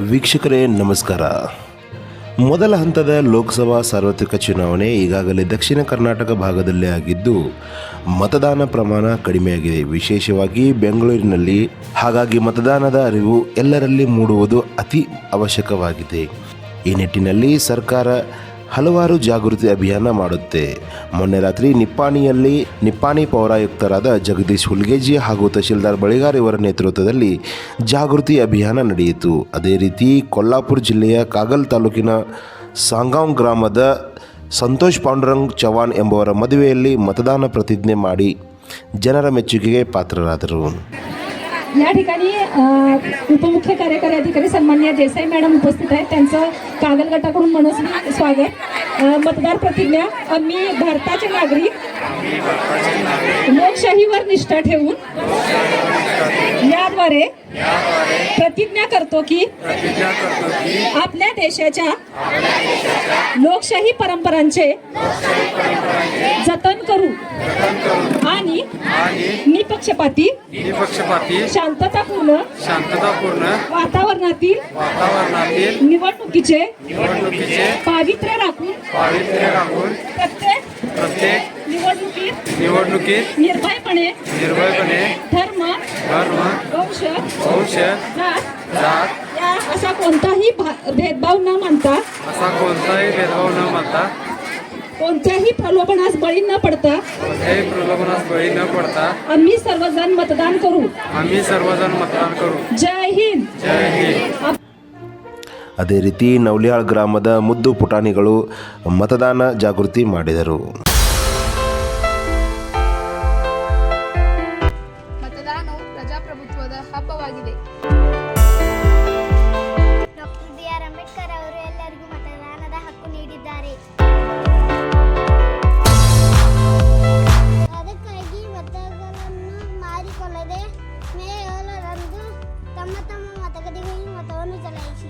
ವೀಕ್ಷಕರೇ, ನಮಸ್ಕಾರ. ಮೊದಲ ಹಂತದ ಲೋಕಸಭಾ ಸಾರ್ವತ್ರಿಕ ಚುನಾವಣೆ ಈಗಾಗಲೇ ದಕ್ಷಿಣ ಕರ್ನಾಟಕ ಭಾಗದಲ್ಲೇ ಆಗಿದ್ದು, ಮತದಾನ ಪ್ರಮಾಣ ಕಡಿಮೆಯಾಗಿದೆ. ವಿಶೇಷವಾಗಿ ಬೆಂಗಳೂರಿನಲ್ಲಿ ಹಾಗಾಗಿ ಮತದಾನದ ಅರಿವು ಎಲ್ಲರಲ್ಲಿ ಮೂಡುವುದು ಅತಿ ಅವಶ್ಯಕವಾಗಿದೆ. ಈ ನಿಟ್ಟಿನಲ್ಲಿ ಸರ್ಕಾರ ಹಲವಾರು ಜಾಗೃತಿ ಅಭಿಯಾನ ಮಾಡುತ್ತೆ. ಮೊನ್ನೆ ರಾತ್ರಿ ನಿಪ್ಪಾಣಿಯಲ್ಲಿ ನಿಪ್ಪಾಣಿ ಪೌರಾಯುಕ್ತರಾದ ಜಗದೀಶ್ ಹುಲ್ಗೇಜಿ ಹಾಗೂ ತಹಶೀಲ್ದಾರ್ ಬಳಿಗಾರ್ ಇವರ ನೇತೃತ್ವದಲ್ಲಿ ಜಾಗೃತಿ ಅಭಿಯಾನ ನಡೆಯಿತು. ಅದೇ ರೀತಿ ಕೊಲ್ಲಾಪುರ ಜಿಲ್ಲೆಯ ಕಾಗಲ್ ತಾಲೂಕಿನ ಸಾಂಗಾಂ ಗ್ರಾಮದ ಸಂತೋಷ್ ಪಾಂಡುರಂಗ್ ಚವಾಣ್ ಎಂಬುವರ ಮದುವೆಯಲ್ಲಿ ಮತದಾನ ಪ್ರತಿಜ್ಞೆ ಮಾಡಿ ಜನರ ಮೆಚ್ಚುಗೆಗೆ ಪಾತ್ರರಾದರು. या ठिकाणी उपमुख्य कार्यकारी अधिकारी सन्मान्य देसाई मॅडम उपस्थित आहेत. त्यांचं कागल गटाकडून मनस्वी स्वागत. मतदार प्रतिज्ञा आम्ही भारताचे नागरिक. लोकशाहीवर निष्ठा ठेवून याद्वारे प्रतिज्ञा करतो की आपल्या देशाच्या लोकशाही परंपरांचे जतन करू आणि निपक्षपाती निपक्षपाती शांततापूर्ण शांततापूर्ण वातावरणातील? वातावरणातील. निवडणुकीचे? निवडणुकीचे. पावित्र्य राखून? पावित्र्य राखून. प्रत्येक प्रत्येक निवडणुकीत निवडणुकीत निर्भयपणे निर्भयपणे धर्म धर्म वंश वंश जात जात या असा कोणताही भेदभाव न मानता असा कोणताही भेदभाव न मानता कोणत्याही प्रलोभनास बळी न पडता कोणत्याही प्रलोभनास बळी न पडता आम्ही सर्वजण मतदान करू आम्ही सर्वजण मतदान करू जय हिंद जय हिंद ಅದೇ ರೀತಿ ನವಲಿಯಾಳ್ ಗ್ರಾಮದ ಮುದ್ದು ಪುಟಾಣಿಗಳು ಮತದಾನ ಜಾಗೃತಿ ಮಾಡಿದರು ಮತದಾನವು ಪ್ರಜಾಪ್ರಭುತ್ವದ ಹಬ್ಬವಾಗಿದೆ అమ్మతో మా దగ్గర దిగి మా తోని చలేసి